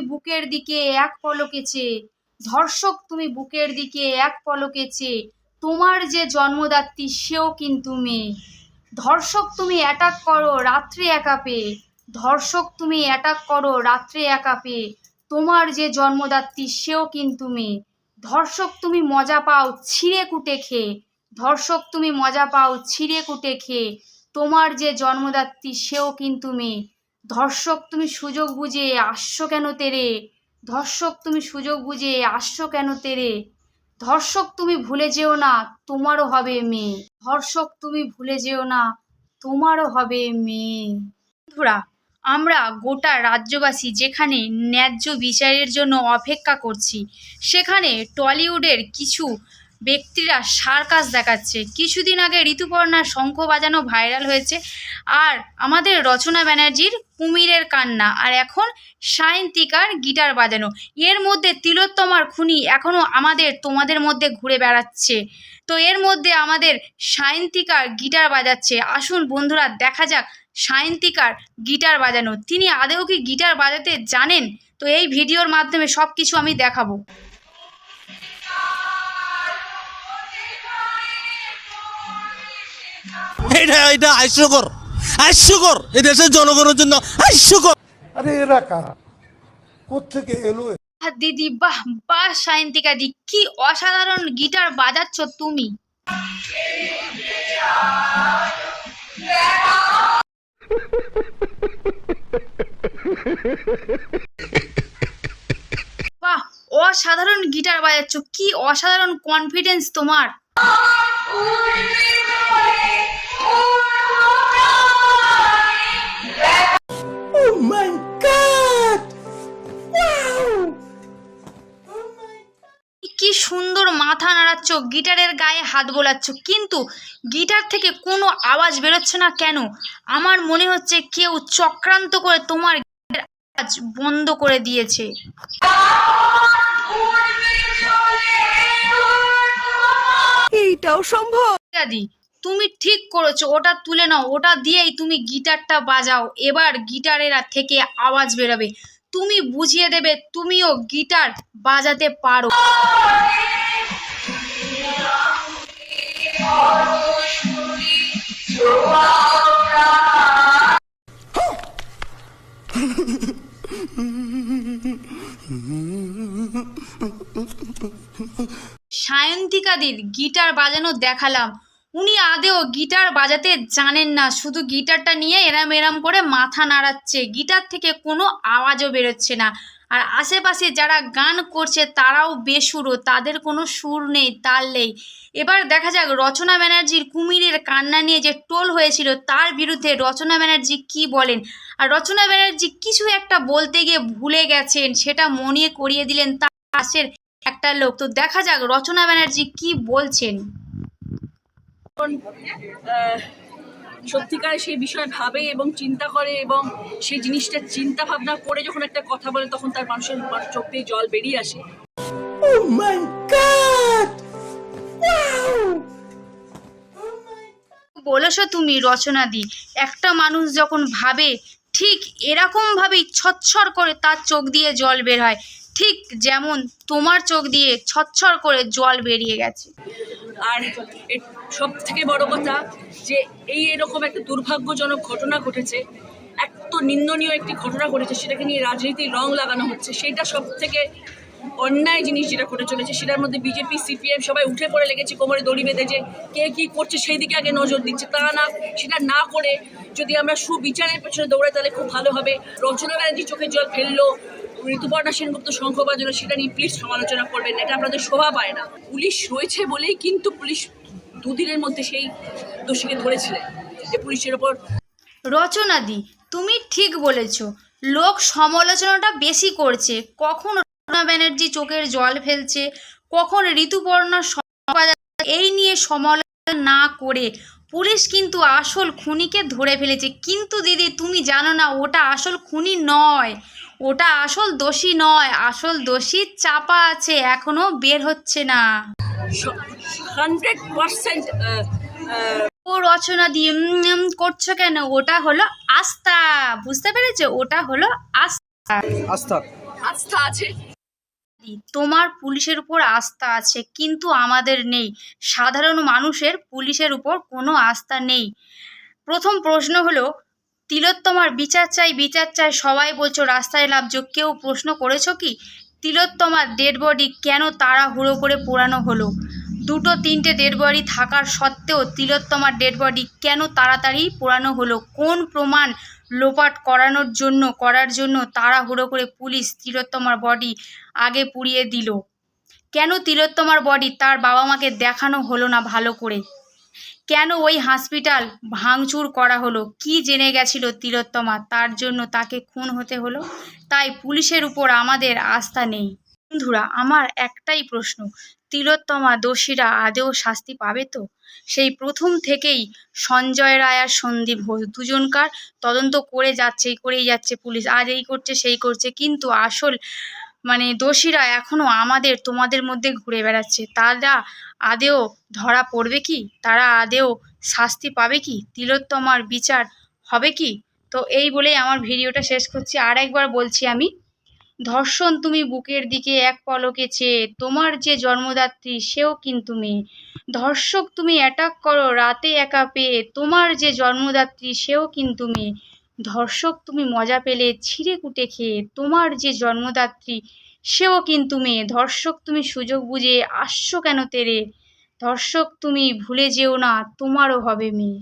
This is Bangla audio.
তুমি বুকের দিকে এক পলকে পলকেছে। ধর্ষক তুমি বুকের দিকে এক পলকে পলকেছে। তোমার যে জন্মদাত্রী, সেও কিন্তু মেয়ে। ধর্ষক তুমি অ্যাটাক করো, রাত্রে একা পেয়ে। ধর্ষক তুমি অ্যাটাক করো, রাত্রে একা পেয়ে। তোমার যে জন্মদাত্রী, সেও কিন্তু মেয়ে। ধর্ষক তুমি মজা পাও, ছিঁড়ে কুটে খেয়ে। ধর্ষক তুমি মজা পাও, ছিঁড়ে কুটে খেয়ে। তোমার যে জন্মদাত্রী, সেও কিন্তু মেয়ে। ধর্ষক, তুমি সুযোগ বুঝে আসছো কেন তেরে? ধর্ষক, তুমি সুযোগ বুঝে আসছো কেন তেরে? ধর্ষক, তুমি ভুলে যেও না, তোমারও হবে মেয়ে। ধর্ষক, তুমি ভুলে যেও না, তোমারও হবে মেয়ে। বন্ধুরা, আমরা গোটা রাজ্যবাসী যেখানে ন্যায্য বিচারের জন্য অপেক্ষা করছি, সেখানে টলিউডের কিছু ব্যক্তিরা সার্কাস দেখাচ্ছে। কিছুদিন আগে ঋতুপর্ণার শঙ্খ বাজানো ভাইরাল হয়েছে। আর আমাদের রচনা ব্যানার্জির কুমিরের কান্না। আর এখন সায়ন্তিকার গিটার বাজানো। এর মধ্যে তিলোত্তমার খুনি এখনও আমাদের, তোমাদের মধ্যে ঘুরে বেড়াচ্ছে। তো এর মধ্যে আমাদের সায়ন্তিকার গিটার বাজাচ্ছে। আসুন বন্ধুরা, দেখা যাক সায়ন্তিকার গিটার বাজানো। তিনি আদেও কি গিটার বাজাতে জানেন? তো এই ভিডিওর মাধ্যমে সব কিছু আমি দেখাবো। এটা এটা হাস্যকর। হাস্যকর। এই দেশের জনগণের জন্য হাস্যকর। আরে এরা কারা? কোত্থেকে এলো বাহ দিদি বাহ বাহ সায়ন্তিকা দি কি অসাধারণ গিটার বাজাচ্ছ তুমি। বাহ অসাধারণ গিটার বাজাচ্ছ কি অসাধারণ কনফিডেন্স তোমার। মাথা গিটারের গায়ে হাত বোলাচ্ছ কিন্তু গিটার থেকে কোনো আওয়াজ বেরোচ্ছে না কেন? আমার মনে হচ্ছে কেউ চক্রান্ত করে তোমার আওয়াজ বন্ধ করে দিয়েছে। এইটাও সম্ভব। দাদি তুমি ঠিক করেছ ওটা তুলে নাও ওটা দিয়েই তুমি গিটারটা বাজাও এবার গিটারের থেকে আওয়াজ বেরোবে। তুমি বুঝিয়ে দেবে তুমিও গিটার বাজাতে পারো। সায়ন্তিকাদির গিটার বাজানো দেখালাম। উনি আদেও গিটার বাজাতে জানেন না, শুধু গিটারটা নিয়ে এরাম এরাম করে মাথা নাড়াচ্ছে। গিটার থেকে কোনো আওয়াজও বেরোচ্ছে না। আর আশেপাশে যারা গান করছে, তারাও বেসুরো তাদের কোনো সুর নেই, তাল নেই। এবার দেখা যাক রচনা ব্যানার্জির কুমিরের কান্না নিয়ে যে টোল হয়েছিল, তার বিরুদ্ধে রচনা ব্যানার্জি কি বলেন? আর রচনা ব্যানার্জি কিছু একটা বলতে গিয়ে ভুলে গেছেন, সেটা মনে করিয়ে দিলেন তার পাশের একটা লোক। তো দেখা যাক রচনা ব্যানার্জি কি বলছেন। সত্যিকার সেই বিষয় ভাবে এবং চিন্তা করে এবং সেই জিনিসটা চিন্তা ভাবনা করে যখন একটা কথা বলে তখন তার মানুষের চোখ দিয়ে জল বেরিয়ে আসে। বলেছ তুমি রচনা দি একটা মানুষ যখন ভাবে ঠিক এরকমভাবেই ছচ্ছর করে তার চোখ দিয়ে জল বের হয়। ঠিক যেমন তোমার চোখ দিয়ে ছচ্ছর করে জল বেরিয়ে গেছে। আর সব থেকে বড় কথা যে এই এরকম একটা দুর্ভাগ্যজনক ঘটনা ঘটেছে, এত নিন্দনীয় একটি ঘটনা ঘটেছে, সেটাকে নিয়ে রাজনীতির রং লাগানো হচ্ছে সেটা সব থেকে অন্যায় জিনিস যেটা ঘটে চলেছে, সেটার মধ্যে বিজেপি, সিপিএম সবাই উঠে পড়ে লেগেছে, কোমরে দড়ি বেঁধে যে কে কী করছে সেই দিকে আগে নজর দিচ্ছে, তা না, সেটা না করে যদি আমরা সুবিচারের পেছনে দৌড়াই, তাহলে খুব ভালো হবে। রচনা ব্যানার্জি চোখের জল ফেলল ঋতুপর্ণা সেনগুপ্ত শঙ্খ বাজানো সেটা নিয়ে প্লিজ সমালোচনা করবেন এটা আপনাদের শোভা পায় না। পুলিশ রয়েছে বলেই কিন্তু পুলিশ দুদিনের মধ্যে সেই দোষীকে ধরেছিলেন যে পুলিশের ওপর রচনা দি তুমি ঠিক বলেছ। লোক সমালোচনাটা বেশি করছে। কখন রচনা ব্যানার্জি চোখের জল ফেলছে, কখন ঋতুপর্ণা এই নিয়ে সমালোচনা না করে পুলিশ কিন্তু আসল খুনিকে ধরে ফেলেছে। কিন্তু দিদি, তুমি জানো না, ওটা আসল খুনি নয়। ওটা আসল দোষী নয় আসল দোষী চাপা আছে এখনও বের হচ্ছে না। হান্ড্রেড পার্সেন্ট ও রচনা দিয়ে করছ কেন? ওটা হলো আস্থা বুঝতে পেরেছ? ওটা হলো আস্থা। আস্থা। আস্থা আছে। তোমার পুলিশের উপর আস্থা আছে কিন্তু আমাদের নেই। সাধারণ মানুষের পুলিশের উপর কোনো আস্থা নেই। প্রথম প্রশ্ন হলো তিলোত্তমার বিচার চাই বিচার চাই, সবাই বলছো রাস্তায় লাভছো কেউ প্রশ্ন করেছ কি? তিলোত্তমার ডেড বডি কেন তাড়াহুড়ো করে পোড়ানো হলো? দুটো তিনটে ডেড বডি থাকার সত্ত্বেও তিলোত্তমার ডেড বডি কেন তাড়াতাড়ি পোড়ানো হলো? কোন প্রমাণ লোপাট করানোর জন্য, করার জন্য তাড়াহুড়ো করে পুলিশ তিলোত্তমার বডি আগে পুড়িয়ে দিল? কেন তিলোত্তমার বডি তার বাবা মাকে দেখানো হলো না ভালো করে? কেন ওই হসপিটাল ভাঙচুর করা হলো? কি জেনে গেছিল তিলোত্তমা? তার জন্য তাকে খুন হতে হলো। তাই পুলিশের উপর আমাদের আস্থা নেই। বন্ধুরা, আমার একটাই প্রশ্ন, তিলোত্তমা দোষীরা আদেও শাস্তি পাবে তো? সেই প্রথম থেকেই সঞ্জয় রায় আর সন্দীপ ঘোষ দুজনকার তদন্ত করে যাচ্ছে করেই যাচ্ছে পুলিশ। আজ এই করছে, সেই করছে। কিন্তু আসল মানে দোষীরা এখনও আমাদের, তোমাদের মধ্যে ঘুরে বেড়াচ্ছে। তারা আদেও ধরা পড়বে কি? তারা আদেও শাস্তি পাবে কি? তিলোত্তমার বিচার হবে কি? তো এই বলেই আমার ভিডিওটা শেষ করছি। আর একবার বলছি আমি, ধর্ষণ তুমি বুকের দিকে এক পলকে চেয়ে, তোমার যে জন্মদাত্রী সেও কিন্তু মেয়ে। ধর্ষক তুমি অ্যাটাক করো, রাতে একা পেয়ে, তোমার যে জন্মদাত্রী সেও কিন্তু মেয়ে। ধর্ষক তুমি মজা পেলে, ছিঁড়ে কুটে খেয়ে, তোমার যে জন্মদাত্রী সেও কিন্তু মেয়ে। ধর্ষক তুমি সুযোগ বুঝে আসছো কেন তেরে? ধর্ষক তুমি ভুলে যেও না, তোমারও হবে মেয়ে।